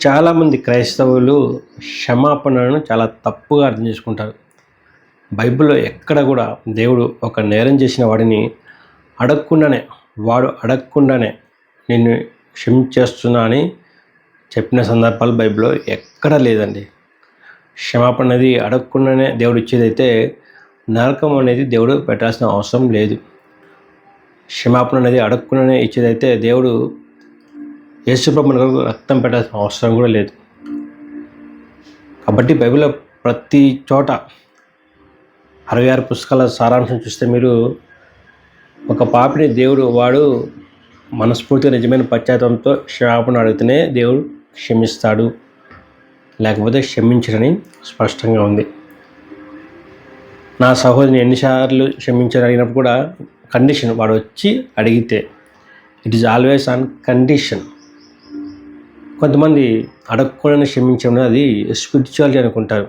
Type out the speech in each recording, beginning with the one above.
చాలామంది క్రైస్తవులు క్షమాపణను చాలా తప్పుగా అర్థం చేసుకుంటారు. బైబిల్లో ఎక్కడ కూడా దేవుడు ఒక నేరం చేసిన వాడిని అడగకుండానే వాడు అడగకుండానే నిన్ను క్షమించేస్తున్నా అని చెప్పిన సందర్భాలు బైబిల్లో ఎక్కడా లేదండి. క్షమాపణ అనేది అడగకుండానే దేవుడు ఇచ్చేదైతే నరకం అనేది దేవుడు పెట్టాల్సిన అవసరం లేదు. క్షమాపణ అనేది అడగకుండానే ఇచ్చేదైతే దేవుడు యేసుప్రభు మనకు రక్తం పెట్టాల్సిన అవసరం కూడా లేదు. కాబట్టి బైబిల్లో ప్రతి చోట అరవై ఆరు పుస్తకాల సారాంశం చూస్తే మీరు ఒక పాపిని దేవుడు వాడు మనస్ఫూర్తిగా నిజమైన పశ్చాత్తంతో క్షమాపణ అడిగితేనే దేవుడు క్షమిస్తాడు లేకపోతే క్షమించడని స్పష్టంగా ఉంది. నా సహోదరిని ఎన్నిసార్లు క్షమించని అడిగినప్పుడు కూడా కండిషన్ వాడు వచ్చి అడిగితే it is always on condition కొంతమంది అడగకుండా క్షమించడం అది స్పిరిచువాలిటీ అనుకుంటారు.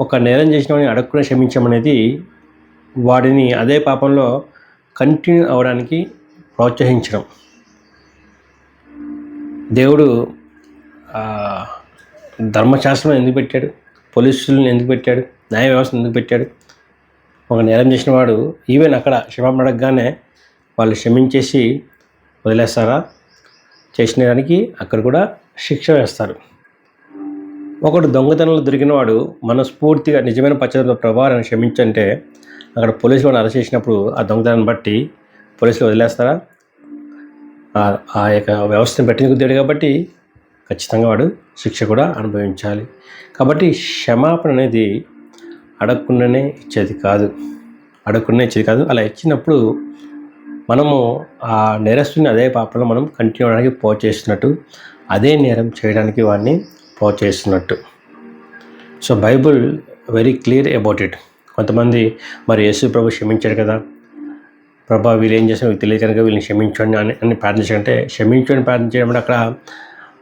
ఒక నేరం చేసిన వాడిని అడగకుండా క్షమించడం అనేది వాడిని అదే పాపంలో కంటిన్యూ అవ్వడానికి ప్రోత్సహించడం. దేవుడు ధర్మశాస్త్రం ఎందుకు పెట్టాడు? పోలీసులను ఎందుకు పెట్టాడు? న్యాయ వ్యవస్థను ఎందుకు పెట్టాడు? ఒక నేరం చేసిన వాడు ఈవెన్ అక్కడ క్షమాపణ అడగగానే వాళ్ళు క్షమించేసి వదిలేస్తారా? చేసిన దానికి అక్కడ కూడా శిక్ష వేస్తారు. ఒకడు దొంగతనంలో దొరికినవాడు మనస్ఫూర్తిగా నిజమైన పశ్చాత్తాప ప్రభావాన్ని క్షమించంటే అక్కడ పోలీసులు వాడిని అరెస్ట్ చేసినప్పుడు ఆ దొంగతనాన్ని బట్టి పోలీసులు వదిలేస్తారా? ఆ- యొక్క వ్యవస్థను పెట్టింది దేవుడు కాబట్టి ఖచ్చితంగా వాడు శిక్ష కూడా అనుభవించాలి. కాబట్టి క్షమాపణ అనేది అడగకుండానే ఇచ్చేది కాదు. అడగకుండానే ఇచ్చేది కాదు. అలా ఇచ్చినప్పుడు మనము ఆ నేరస్తుని అదే పాపంలో మనం కంటిన్యూ అవడానికి పోచేస్తున్నట్టు అదే నేరం చేయడానికి వాడిని పోచేస్తున్నట్టు so bible very clear about it. కొంతమంది మరి యేసు ప్రభు క్షమించాడు కదా. ప్రభా వీళ్ళు ఏం చేసిన వీళ్ళకి తెలియదు కనుక వీళ్ళని క్షమించండి అని అని ప్రార్థించకంటే క్షమించండి ప్రార్థించడం అక్కడ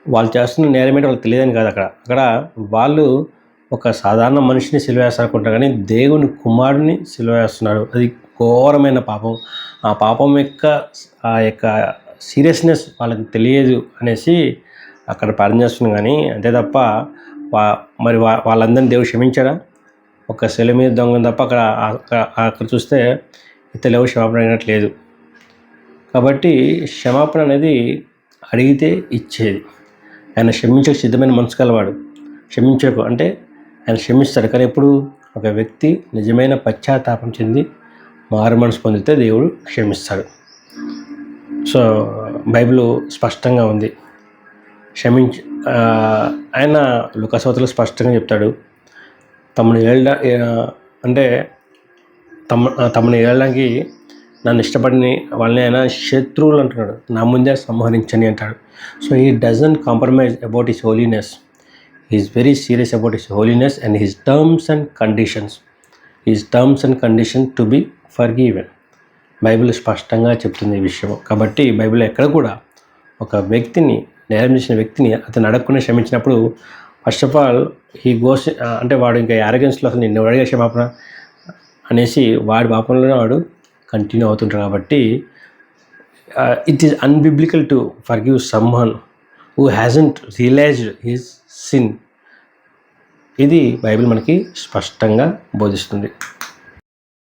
వాళ్ళు చేస్తున్న నేరం ఏంటో వాళ్ళకి తెలియదని కాదు అక్కడ. అక్కడ వాళ్ళు ఒక సాధారణ మనిషిని సిలువేస్తారనుకుంటారు కానీ దేవుని కుమారుని సిలువేస్తున్నారు అది ఘోరమైన పాపం. ఆ పాపం యొక్క ఆ యొక్క సీరియస్నెస్ వాళ్ళకి తెలియదు అనేసి అక్కడ ప్రార్థన చేస్తున్నాం కానీ అంతే తప్ప వా మరి వా వాళ్ళందరినీ దేవుడు క్షమించాడా? ఒక సెల మీద దొంగ తప్ప అక్కడ అక్కడ- చూస్తే ఇతరులు ఎవరు క్షమాపణ అయినట్లేదు కాబట్టి క్షమాపణ అనేది అడిగితే ఇచ్చేది. ఆయన క్షమించక సిద్ధమైన మనసు కలవాడు. క్షమించకు అంటే ఆయన క్షమిస్తాడు. కానీ ఎప్పుడు? ఒక వ్యక్తి నిజమైన పశ్చాత్తాపం చెంది మారు మనసు పొందితే దేవుడు క్షమిస్తాడు. సో బైబిల్ స్పష్టంగా ఉంది. క్షమించ ఆయన లుకసవతలు స్పష్టంగా చెప్తాడు. తమను ఏళ్ళ అంటే తమ తమను ఏళ్ళడానికి నన్ను ఇష్టపడిన వాళ్ళని ఆయన శత్రువులు అంటున్నాడు. నా ముందే సంహరించని అంటాడు. So he doesn't compromise about his holiness is very serious about his holiness and his terms and conditions his terms and condition to be forgiven bible స్పష్టంగా చెప్తుంది ఈ విషయం. కాబట్టి బైబిల్ ఎక్కడ కూడా ఒక వ్యక్తిని నేరం చేసిన వ్యక్తిని అతను అడగకుండా క్షమించినప్పుడు first of all he goes అంటే వాడు ఇంకా యారగెన్స్లో అసలు నిన్ను అడిగే క్షమాపణ అనేసి వాడి పాపంలోనే వాడు కంటిన్యూ అవుతుంటాడు. కాబట్టి it is unbiblical to forgive someone who hasn't realised his sin ఇది బైబిల్ మనకి స్పష్టంగా బోధిస్తుంది.